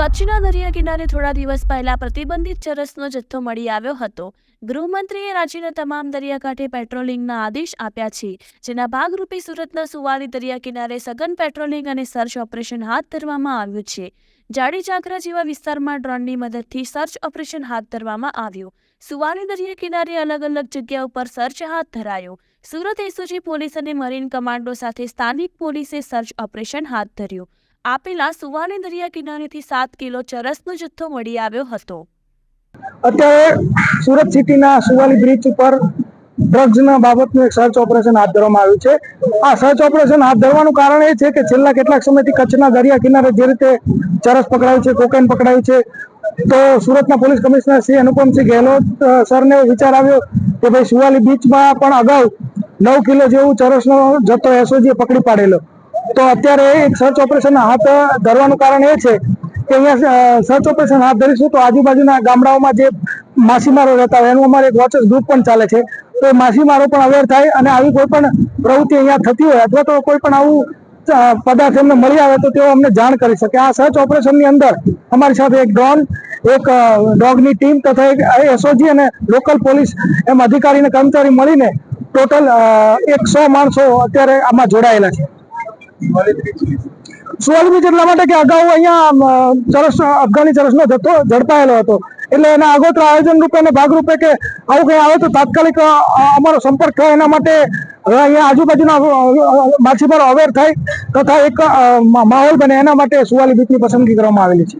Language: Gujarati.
કચ્છના દરિયા કિનારે થોડા દિવસ પહેલા પ્રતિબંધિત ચરસનો જથ્થો મળી આવ્યો હતો. ગૃહમંત્રીએ રાજ્યના તમામ દરિયાકાંઠે પેટ્રોલિંગના આદેશ આપ્યા છે, જેના ભાગરૂપે સુરતના સુવાલી દરિયા કિનારે સઘન પેટ્રોલિંગ અને સર્ચ ઓપરેશન હાથ ધરવામાં આવ્યું છે. જાડી ચાકરા જેવા વિસ્તારમાં ડ્રોનની મદદથી સર્ચ ઓપરેશન હાથ ધરવામાં આવ્યું. સુવાલી દરિયા કિનારે અલગ અલગ જગ્યા ઉપર સર્ચ હાથ ધરાયો. સુરત એસઓજી પોલીસ અને મરીન કમાન્ડો સાથે સ્થાનિક પોલીસે સર્ચ ઓપરેશન હાથ ધર્યું. આપેલા સુવાની દરિયા કિનારેથી સાત કિલો ચરસનો જથ્થો મળી આવ્યો હતો. અત્યારે સુરત સિટીના સુવાલી બ્રિજ ઉપર ડ્રગ્સના બાબતનું એક સર્ચ ઓપરેશન હાથ ધરવામાં આવ્યું છે. આ સર્ચ ઓપરેશન હાથ ધરવાનું કારણ એ છે કે છેલ્લા કેટલાક સમયથી કચ્છના દરિયા કિનારે જે રીતે ચરસ પકડાયું છે, કોકેન પકડાયું છે, તો સુરતના પોલીસ કમિશનર શ્રી અનુપમસિંહ ગેહલોત સરને વિચાર આવ્યો કે ભાઈ સુવાલી બીચમાં પણ અગાઉ નવ કિલો જેવું ચરસનો જથ્થો એસઓજીએ પકડી પાડેલો. તો અત્યારે એક સર્ચ ઓપરેશન હાથ ધરવાનું કારણ એ છે કે અહીંયા સર્ચ ઓપરેશન હાથ ધરીશું તો આજુબાજુના ગામડાઓમાં જે માછીમારો રહેતા હોય, એનું અમારે એક વોચર્સ ગ્રુપ પણ ચાલે છે. તો એ માછીમારો પણ અવેર થાય અને આવી કોઈ પણ પ્રવૃત્તિ અહીંયા થતી હોય અથવા તો કોઈ પણ આવું પદાર્થ એમને મળી આવે તો તેઓ અમને જાણ કરી શકે. આ સર્ચ ઓપરેશનની અંદર અમારી સાથે એક ડ્રોન, એક ડોગની ટીમ તથા એક એસઓજી અને લોકલ પોલીસ એમ અધિકારી અને કર્મચારી મળીને ટોટલ એકસો માણસો અત્યારે આમાં જોડાયેલા છે. બીચ એટલા માટે કે અગાઉ અહીંયા ચરસ, અફઘાની ચરસનો જથ્થો ઝડપાયેલો હતો. એટલે એના આગોતરા આયોજન રૂપે અને ભાગરૂપે કે આવું કંઈ આવે તો તાત્કાલિક અમારો સંપર્ક થાય. એના માટે અહીંયા આજુબાજુના માછીમારો અવેર થાય તથા એક માહોલ બને. એના માટે સુવાલી બીચની પસંદગી કરવામાં આવેલી છે.